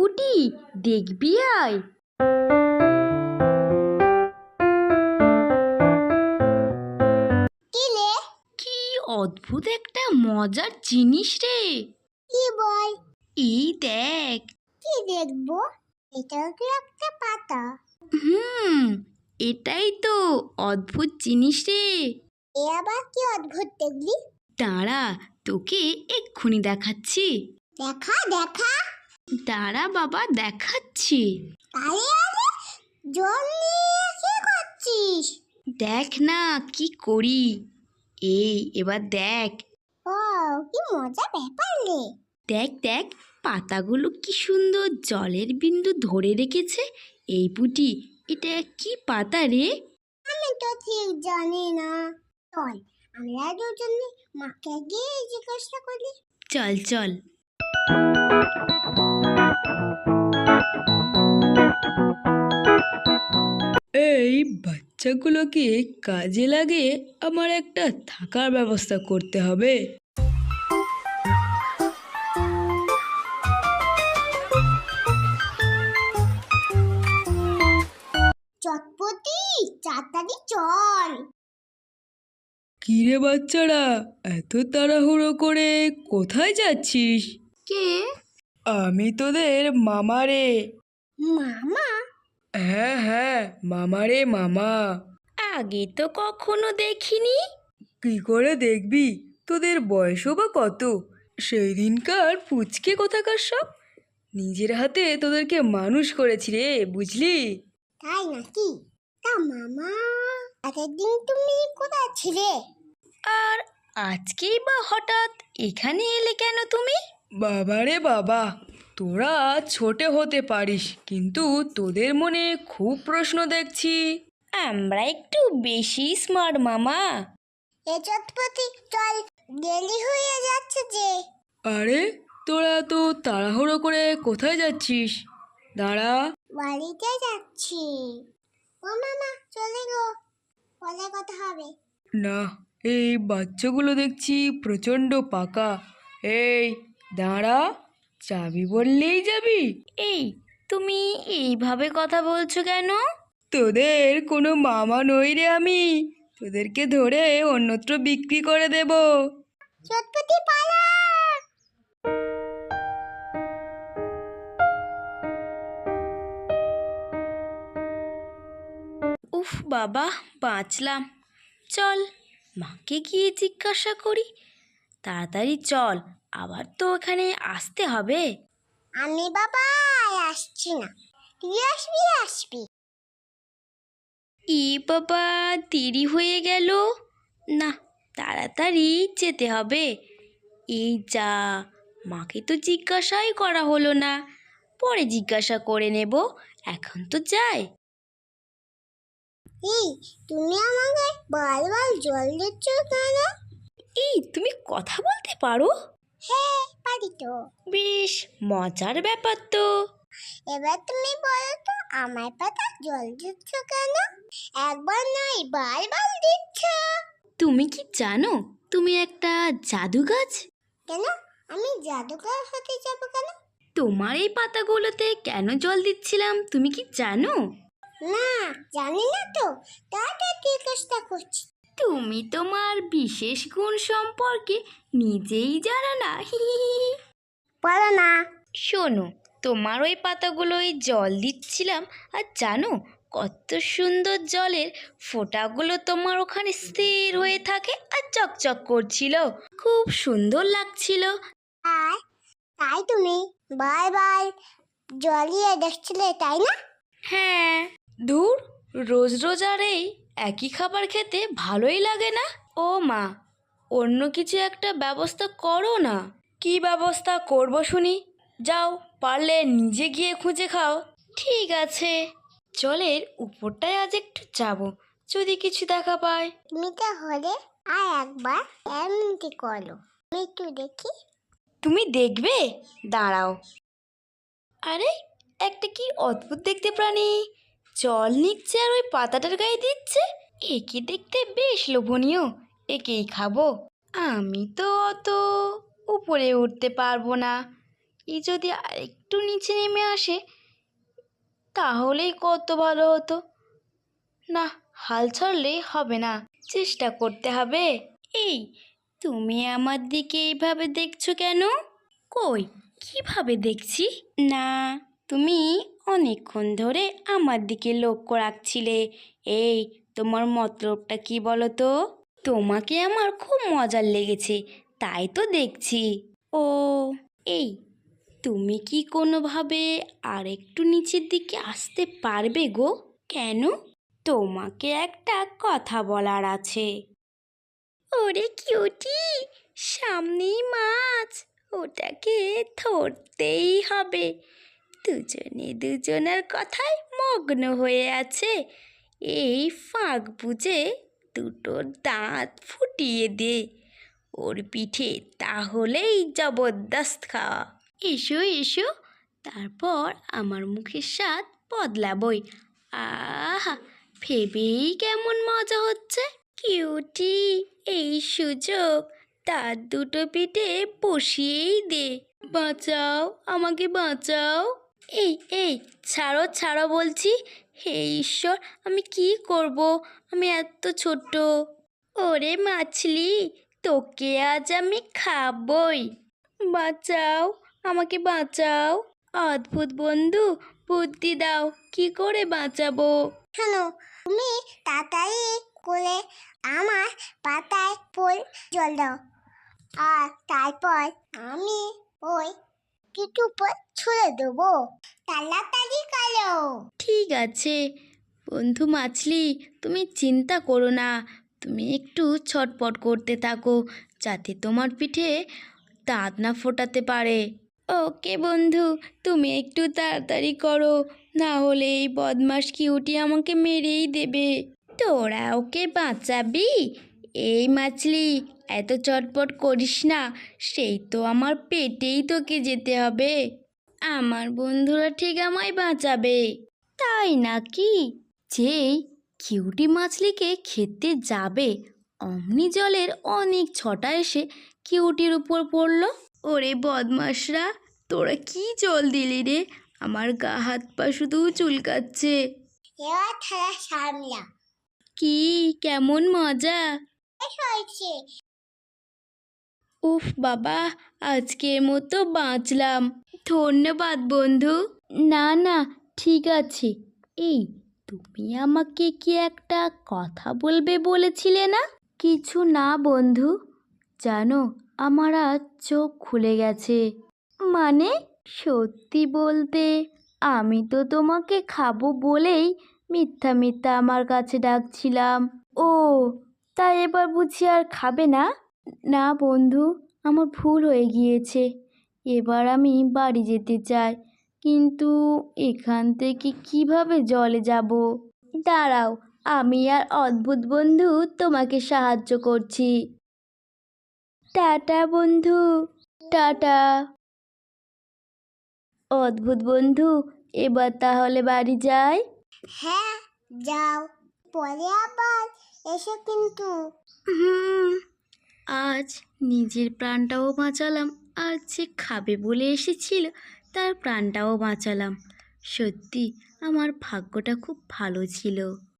পুটি দেখবি আয়। কি অদ্ভুত একটা মজার জিনিস রে। কি বল? এই দেখ। কি দেখব? এটাও কি একটা পাতা? হুম এটাই তো অদ্ভুত জিনিস রে। এ আবার কি অদ্ভুত দেখলি? দাঁড়া তোকে এক্ষুনি দেখাচ্ছি। দেখা দেখা। দাঁড়া বাবা দেখাচ্ছি। আরে আরে জল নিয়ে কি করছিস? দেখ না কি করি। এই এবার দেখ। ও কি মজা ব্যাপার রে। দেখ দেখ পাতাগুলো কি সুন্দর জলের বিন্দু ধরে রেখেছে। এই পুটি এটা কি পাতা রে? আমি তো ঠিক জানি না। চল আমরা দুজনে মাকে গিয়ে জিজ্ঞাসা করি। চল চল। বাচ্চাগুলোকে কাজে লাগে আমার একটা থাকার ব্যবস্থা করতে হবে। চটপটি তাড়াতাড়ি চল। কিরে বাচ্চারা এত তাড়াহুড়ো করে কোথায় যাচ্ছিস? কে? আমি তোদের মামা রে। মামা? হ্যাঁ হ্যাঁ মামা রে মামা। আগে তো কখনো দেখিনি। কি করে দেখবি? তোদের বয়সও বা কত? সেই দিনকার পুচকে কোথাকার সব? নিজের হাতে তোদেরকে মানুষ করেছি রে বুঝলি? তাই নাকি? তা মামা এতদিন তুমি কোথায় ছিলে? আর আজকেই বা হঠাৎ এখানে এলে কেন তুমি? বাবা রে বাবা তোরা ছোটে হতে পারিস কিন্তু তোদের মনে খুব প্রশ্ন দেখছি। আমরা একটু বেশি স্মার্ট মামা। এ চটপটি চল দেরি হয়ে যাচ্ছে যে। আরে তোরা তো তাড়াহুড়ো করে কোথায় যাচ্ছিস? দাঁড়া। বাড়িতে যাচ্ছি। ও মামা চলে গো। পরে কথা হবে। না এই বাচ্চাগুলো দেখছি প্রচণ্ড পাকা। এই দাঁড়া। যাবি বললেই যাবি। এই তুমি এইভাবে কথা বলছো কেন? তোদের কোনো মামা নই রে আমি। তোদেরকে ধরে অন্যত্র বিক্রি করে দেব। চটপটি পালা। উফ বাবা বাঁচলাম। চল মাকে গিয়ে জিজ্ঞাসা করি। তাড়াতাড়ি চল আবার তো এখানে আসতে হবে। আমি বাবা আর আসছি না। তুই আসবি আসবি। ই বাবা দেরি হয়ে গেল। না তাড়াতাড়ি যেতে হবে। এই যা মাকে তো জিজ্ঞাসাই করা হলো না। পরে জিজ্ঞাসা করে নেব। এখন তো যাই। এই তুমি আমাকে বারবার জল দিচ্ছ কেন? এই তুমি কথা বলতে পারো? হ্যাঁ পারি তো। বেশ মজার ব্যাপার তো। এবার তুমি বলো তো আমার পাতা জল দিচ্ছ কেন? একবার নয় বারবার দিচ্ছ। তুমি কি জানো তুমি একটা জাদু গাছ কেন? আমি জাদুকর হতে যাব কেন? তোমার এই পাতাগুলোতে কেন জল দিচ্ছিলাম তুমি কি জানো? না জানি না তো। তাতে জিজ্ঞাসা করছি। তুমি তোমার বিশেষ গুণ সম্পর্কে নিজেই জানো না। বলো না। শোনো তোমার ওই পাতাগুলোয় জল দিচ্ছিলাম আর জানো কত সুন্দর জলের ফোঁটাগুলো তোমার ওখানে স্থির হয়ে থাকে আর চকচক করছিল। খুব সুন্দর লাগছিল। আর তাই তুমি বারবার জলিয়ে দেখছিলে তাই না? হ্যাঁ দূর রোজ রোজ আর এই একই খাবার খেতে ভালোই লাগে না? ও মা অন্য কিছু একটা ব্যবস্থা করো না। কি ব্যবস্থা করব শুনি? যাও পারলে নিজে গিয়ে খুঁজে খাও। ঠিক আছে। জলের উপরটায় আজ একটু যাব যদি কিছু দেখা পায় তুমি তাহলে আর একবার এমনি করো আমি একটু দেখি। তুমি দেখবে? দাঁড়াও। আরে একটা কি অদ্ভুত দেখতে প্রাণী? জল নিচ্ছে আর ওই পাতাটার গায়ে দিচ্ছে। একে দেখতে বেশ লোভনীয়, একেই খাব। আমি তো অত উপরে উঠতে পারব না। এই যদি আরেকটু নিচে নেমে আসে, তাহলেই কত ভালো হতো। না, হাল ছাড়লেই হবে না। চেষ্টা করতে হবে। এই, তুমি আমার দিকে এইভাবে দেখছ কেন? কই, কীভাবে দেখছি? না তুমি অনেকক্ষণ ধরে আমার দিকে লক্ষ্য রাখছিলে। এই, তোমার মতলবটা কি বলো তো তোমাকে আমার খুব মজার লেগেছে, তাই তো দেখছি। ও, এই, তুমি কি কোনোভাবে আর একটু নিচের দিকে আসতে পারবে গো? কেন? তোমাকে একটা কথা বলার আছে। ওরে কিউটি, সামনেই মাছ, ওটাকে ধরতেই হবে। দুজনে দুজনের কথায় মগ্ন হয়ে আছে। এই ফাঁক বুঝে দুটো দাঁত ফুটিয়ে দে। ওর পিঠে তাহলেই জবরদস্ত খাওয়া। এসো এসো। তারপর আমার মুখের স্বাদ বদলাবই। আহা, ভেবেই কেমন মজা হচ্ছে। কিউটি, এই সুযোগ তার দুটো পিঠে বসিয়েই দে। বাঁচাও, আমাকে বাঁচাও। এই এই, ছাড়ো ছাড়ো বলছি। হে ঈশ্বর, আমি কি করব? আমি এত ছোট। ওরে মাছলি, তোকে আজ আমি খাবই। বাঁচাও, আমাকে বাঁচাও। অদ্ভুত বন্ধু, বুদ্ধি দাও, কি করে বাঁচাবো? শোনো, তুমি তাড়াতাড়ি করে আমার পাতায় ফুল জল দাও। আর তারপর আমি ওই কিছু উপর ছুঁড়ে দেবো। তাড়াতাড়ি কালো ঠিক আছে। বন্ধু মাছলি, তুমি চিন্তা করো না। তুমি একটু ছটপট করতে থাকো, যাতে তোমার পিঠে দাঁত না ফোটাতে পারে। ওকে বন্ধু, তুমি একটু তাড়াতাড়ি করো। না হলে এই বদমাস কিউটি আমাকে মেরেই দেবে। তোরা ওকে বাঁচাবি? এই মাছলি এত চটপট করিস না সেই তো আমার পেটেই তোকে যেতে হবে। আমার বন্ধুরা ঠিক আমায় বাঁচাবে। তাই নাকি? যেই কিউটি মাছলিকে খেতে যাবে অমনি জলের অনেক ছটা এসে কিউটির উপর পড়ল। ওরে বদমাসরা তোরা কি জল দিলি রে? আমার গা হাত পা শুধু চুলকাচ্ছে। এবার থালা সামলা কি কেমন মজা? হয়েছে। উফ বাবা, আজকের মতো বাঁচলাম। ধন্যবাদ বন্ধু। না না, ঠিক আছে। এই, তুমি আমাকে কি একটা কথা বলবে বলেছিলে না? কিছু না বন্ধু। জানো, আমার আজ চোখ খুলে গেছে। মানে সত্যি বলতে, আমি তো তোমাকে খাব বলেই মিথ্যা মিথ্যা আমার কাছে ডাকছিলাম। ও তাই এবার বুঝি আর খাবে না? না বন্ধু আমার ভুল হয়ে গিয়েছে। এবার আমি বাড়ি যেতে চাই কিন্তু এখান থেকে কীভাবে জলে যাব? দাঁড়াও আমি আর অদ্ভুত বন্ধু তোমাকে সাহায্য করছি। টাটা বন্ধু টাটা। অদ্ভুত বন্ধু এবার তাহলে বাড়ি যাই। হ্যাঁ যাও পরে আবার এসো কিন্তু। হুম। আজ নিজের প্রাণটাও বাঁচালাম আর যে খাবে বলে এসেছিল, তার প্রাণটাও বাঁচালাম। সত্যি, আমার ভাগ্যটা খুব ভালো ছিল।